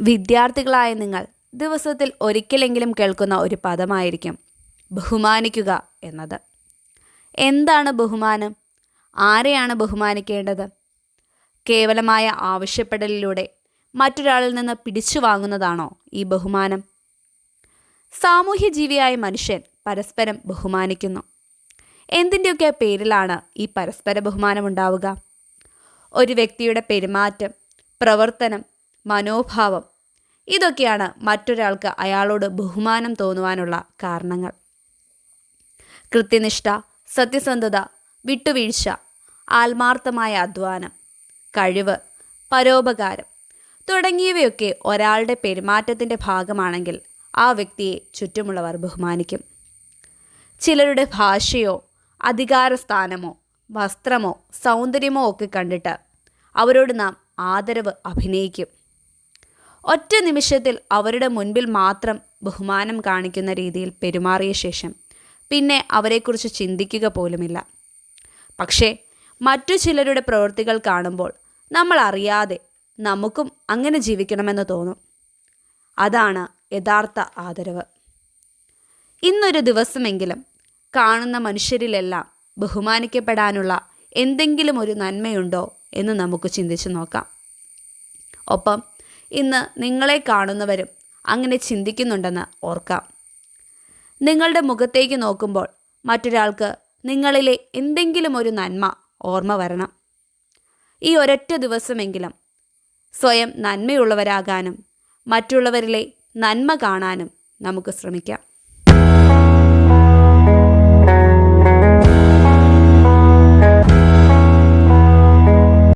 വിദ്യാർത്ഥികളായ നിങ്ങൾ ദിവസത്തിൽ ഒരിക്കലെങ്കിലും കേൾക്കുന്ന ഒരു പദമായിരിക്കും ബഹുമാനിക്കുക എന്നത്. എന്താണ് ബഹുമാനം? ആരെയാണ് ബഹുമാനിക്കേണ്ടത്? കേവലമായ ആവശ്യപ്പെടലിലൂടെ മറ്റൊരാളിൽ നിന്ന് പിടിച്ചു വാങ്ങുന്നതാണോ ഈ ബഹുമാനം? സാമൂഹ്യ ജീവിയായ മനുഷ്യൻ പരസ്പരം ബഹുമാനിക്കുന്നു. എന്തിന്റെയൊക്കെ പേരിലാണ് ഈ പരസ്പര ബഹുമാനം ഉണ്ടാവുക? ഒരു വ്യക്തിയുടെ പെരുമാറ്റം പ്രവർത്തനം മനോഭാവം ഇതൊക്കെയാണ് മറ്റൊരാൾക്ക് അയാളോട് ബഹുമാനം തോന്നുവാനുള്ള കാരണങ്ങൾ. കൃത്യനിഷ്ഠ സത്യസന്ധത വിട്ടുവീഴ്ച ആത്മാർത്ഥമായ അധ്വാനം കഴിവ് പരോപകാരം തുടങ്ങിയവയൊക്കെ ഒരാളുടെ പെരുമാറ്റത്തിന്റെ ഭാഗമാണെങ്കിൽ ആ വ്യക്തിയെ ചുറ്റുമുള്ളവർ ബഹുമാനിക്കും. ചിലരുടെ ഭാഷയോ അധികാരസ്ഥാനമോ വസ്ത്രമോ സൗന്ദര്യമോ ഒക്കെ കണ്ടിട്ട് അവരോട് നാം ആദരവ് അഭിനയിക്കും. ഒറ്റ നിമിഷത്തിൽ അവരുടെ മുൻപിൽ മാത്രം ബഹുമാനം കാണിക്കുന്ന രീതിയിൽ പെരുമാറിയ ശേഷം പിന്നെ അവരെക്കുറിച്ച് ചിന്തിക്കുക പോലുമില്ല. പക്ഷേ മറ്റു ചിലരുടെ പ്രവൃത്തികൾ കാണുമ്പോൾ നമ്മൾ അറിയാതെ നമുക്കും അങ്ങനെ ജീവിക്കണമെന്ന് തോന്നും. അതാണ് യഥാർത്ഥ ആദരവ്. ഇന്നൊരു ദിവസമെങ്കിലും കാണുന്ന മനുഷ്യരിലെല്ലാം ബഹുമാനിക്കപ്പെടാനുള്ള എന്തെങ്കിലും ഒരു നന്മയുണ്ടോ എന്ന് നമുക്ക് ചിന്തിച്ചു നോക്കാം. ഒപ്പം ഇന്ന് നിങ്ങളെ കാണുന്നവരും അങ്ങനെ ചിന്തിക്കുന്നുണ്ടെന്ന് ഓർക്കാം. നിങ്ങളുടെ മുഖത്തേക്ക് നോക്കുമ്പോൾ മറ്റൊരാൾക്ക് നിങ്ങളിലെ എന്തെങ്കിലും ഒരു നന്മ ഓർമ്മ വരണം. ഈ ഒരൊറ്റ ദിവസമെങ്കിലും സ്വയം നന്മയുള്ളവരാകാനും മറ്റുള്ളവരിലെ നന്മ കാണാനും നമുക്ക് ശ്രമിക്കാം.